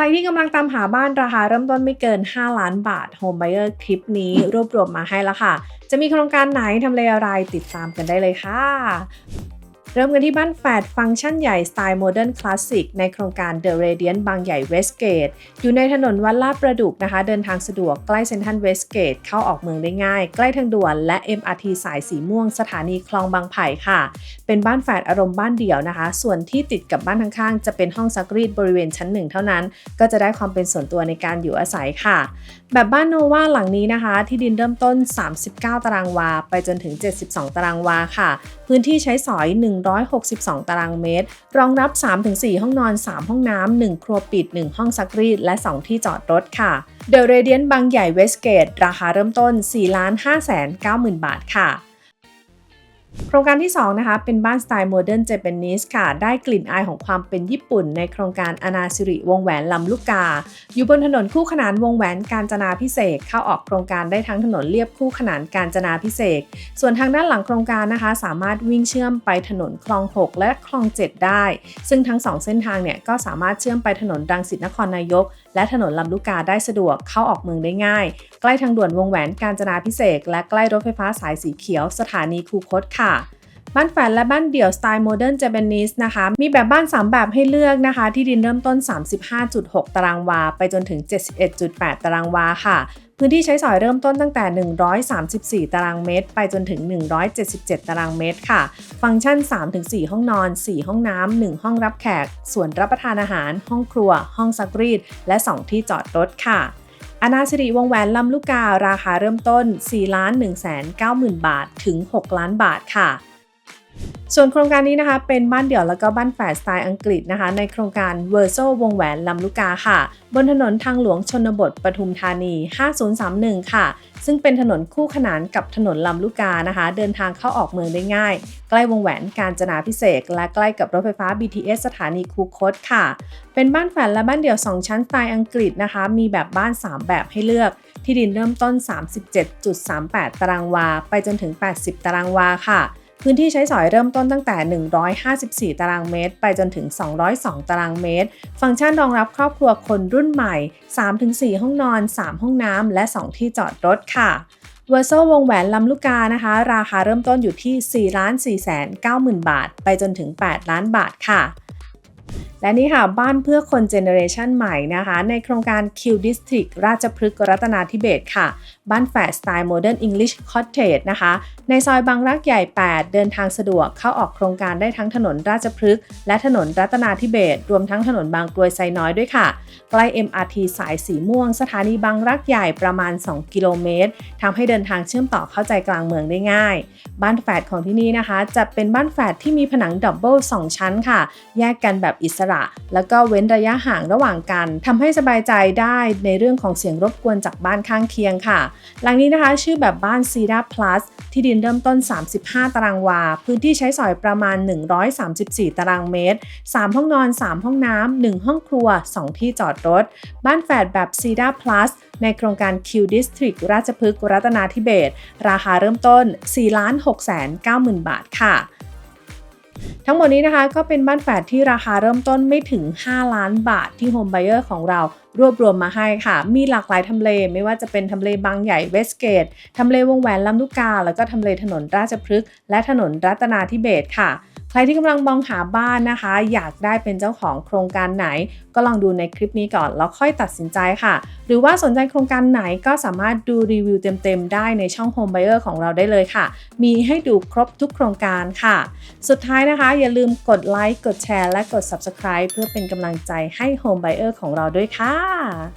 รที่กำลังตามหาบ้านราคาเริ่มต้นไม่เกิน 5 ล้านบาท Home Buyer คลิปนี้รวบรวมมาให้แล้วค่ะ จะมีโครงการไหนทำเลอะไรติดตามกันได้เลยค่ะ เริ่มกันที่บ้านแฝดฟังก์ชันใหญ่สไตล์โมเดิร์นคลาสสิกในโครงการ The Radiant บางใหญ่เวสเกตอยู่ในถนนวัดลาดประดุกนะคะ เดินทางสะดวกใกล้เซ็นทรัลเวสเกตเข้าออกเมืองได้ง่าย ใกล้ทางด่วนและ MRT สายสีม่วงสถานีคลองบางไผ่ค่ะ เป็นบ้านแฝดอารมณ์บ้านเดี่ยวนะคะ ส่วนที่ติดกับบ้านข้างๆจะเป็นห้องซักรีดบริเวณชั้นหนึ่งเท่านั้น ก็จะได้ความเป็นส่วนตัวในการอยู่อาศัยค่ะ แบบบ้านโนวาหลังนี้นะคะ ที่ดินเริ่มต้น 39 ตารางวา ไปจนถึง 72 ตารางวาค่ะ พื้นที่ใช้สอย 162 ตารางเมตร รองรับ 3-4 ห้องนอน 3 ห้องน้ำ 1 ครัวปิด 1 ห้องซักรีด และ 2 ที่จอดรถค่ะ The Radiant บางใหญ่เวสเกตราคาเริ่มต้น 4 5 9 0 0 0 0 บาทค่ะ โครงการที่ 2 นะคะ เป็นบ้านสไตล์โมเดิร์นเจแปนิสค่ะ ได้กลิ่นอายของความเป็นญี่ปุ่น ในโครงการอนาสิริวงแหวนลำลูกกา อยู่บนถนนคู่ขนานวงแหวนกาญจนาพิเศษเข้าออกโครงการได้ทั้งถนนเลียบคู่ขนานกาญจนาพิเศษ ส่วนทางด้านหลังโครงการนะคะ สามารถวิ่งเชื่อมไปถนนคลอง 6 และคลอง 7 ได้ ซึ่งทั้ง 2 เส้นทางเนี่ยก็สามารถเชื่อมไปถนนรังสิตนครนายก และถนนลำลูกกาได้สะดวกเข้าออกเมืองได้ง่าย ใกล้ทางด่วนวงแหวนกาญจนาพิเศษและใกล้รถไฟฟ้าสายสีเขียว สถานีคูคตค่ะบ้านแฝดและบ้านเดี่ยวสไตล์โมเดิร์นเจแปนิสนะคะ มีแบบบ้าน 3 แบบให้เลือกนะคะ ที่ดินเริ่มต้น 35.6 ตารางวา ไปจนถึง 71.8 ตารางวาค่ะ พื้นที่ใช้สอยเริ่มต้นตั้งแต่ 134 ตารางเมตร ไปจนถึง 177 ตารางเมตรค่ะ ฟังก์ชัน 3-4 ห้องนอน 4 ห้องน้ำ 1 ห้องรับแขก ส่วนรับประทานอาหาร ห้องครัว ห้องซักรีด และ 2 ที่จอดรถค่ะ อนาสิริวงแหวนลำลูกการาคาเริ่มต้น 4 1 9 0 0 0 0 บาท ถึง 6 ล้านบาทค่ะ ส่วนโครงการนี้นะคะเป็นบ้านเดี่ยวแล้วก็บ้านแฝดสไตล์อังกฤษนะคะ ในโครงการ v e r s o วงแหวนลำลูกกาค่ะ บนถนนทางหลวงชนบทปทุมธานี 5031 ค่ะ ซึ่งเป็นถนนคู่ขนานกับถนนลำลูกกานะคะ เดินทางเข้าออกเมืองได้ง่าย ใกล้วงแหวนการจนาพิเศษ และใกล้กับรถไฟฟ้า BTS สถานีคูคตค่ะ เป็นบ้านแฝดและบ้านเดี่ยว 2 ชั้นสไตล์อังกฤษนะคะ มีแบบบ้าน 3 แบบให้เลือกที่ดินเริ่มต้น 37.38 ตารางวา ไปจนถึง 80 ตารางวาค่ะ พื้นที่ใช้สอยเริ่มต้นตั้งแต่ 154 ตารางเมตร ไปจนถึง 202 ตารางเมตร ฟังก์ชันรองรับครอบครัวคนรุ่นใหม่ 3-4 ห้องนอน 3 ห้องน้ำและ 2 ที่จอดรถค่ะเวอร์โซวงแหวนลำลูกกานะคะ ราคาเริ่มต้นอยู่ที่ 4 4 9 0 0 0 0บาท ไปจนถึง 8 ล้านบาทค่ะ และนี่ค่ะ บ้านเพื่อคนเจเนอเรชันใหม่นะคะ ในโครงการ Q District ราชพฤกษ์รัตนาธิเบศค่ะ บ้านแฝดสไตล์โมเดิร์นอังกฤษคอตเทจนะคะ ในซอยบางรักใหญ่ 8 เดินทางสะดวกเข้าออกโครงการได้ทั้งถนนราชพฤกษ์และถนนรัตนาธิเบศรวมทั้งถนนบางกรวยไซน้อยด้วยค่ะ ใกล้ MRT สายสีม่วง สถานีบางรักใหญ่ประมาณ 2 กิโลเมตรทำให้เดินทางเชื่อมต่อเข้าใจกลางเมืองได้ง่าย บ้านแฝดของที่นี่นะคะ จะเป็นบ้านแฝดที่มีผนังดับเบิล2ชั้นค่ะ แยกกันแบบอิสระ แล้วก็เว้นระยะห่างระหว่างกันทำให้สบายใจได้ในเรื่องของเสียงรบกวนจากบ้านข้างเคียงค่ะหลังนี้นะคะชื่อแบบบ้านซีดาพลัสที่ดินเริ่มต้น 35 ตารางวา พื้นที่ใช้สอยประมาณ 134 ตารางเมตร 3 ห้องนอน 3 ห้องน้ำ 1 ห้องครัว 2 ที่จอดรถ บ้านแฝดแบบซีดาพลัสในโครงการ Q District ราชพฤกษ์รัตนาธิเบศราคาเริ่มต้น 4 6 9 0 0 0 0บาทค่ะทั้งหมดนี้นะคะก็เป็นบ้านแฝดที่ราคาเริ่มต้นไม่ถึง 5 ล้านบาทที่ Home Buyer ของเรารวบรวมมาให้ค่ะ มีหลากหลายทำเลไม่ว่าจะเป็นทำเลบางใหญ่เวสเกตทำเลวงแหวนลำลูกกา แล้วก็ทำเลถนนราชพฤกษ์และถนนรัตนาธิเบศค่ะใครที่กำลังมองหาบ้านนะคะ อยากได้เป็นเจ้าของโครงการไหน ก็ลองดูในคลิปนี้ก่อนแล้วค่อยตัดสินใจค่ะ หรือว่าสนใจโครงการไหนก็สามารถดูรีวิวเต็มๆ ได้ในช่อง Home Buyer ของเราได้เลยค่ะ มีให้ดูครบทุกโครงการค่ะ สุดท้ายนะคะ อย่าลืมกดไลค์กดแชร์และกด Subscribe เพื่อเป็นกำลังใจให้ Home Buyer ของเราด้วยค่ะ lá!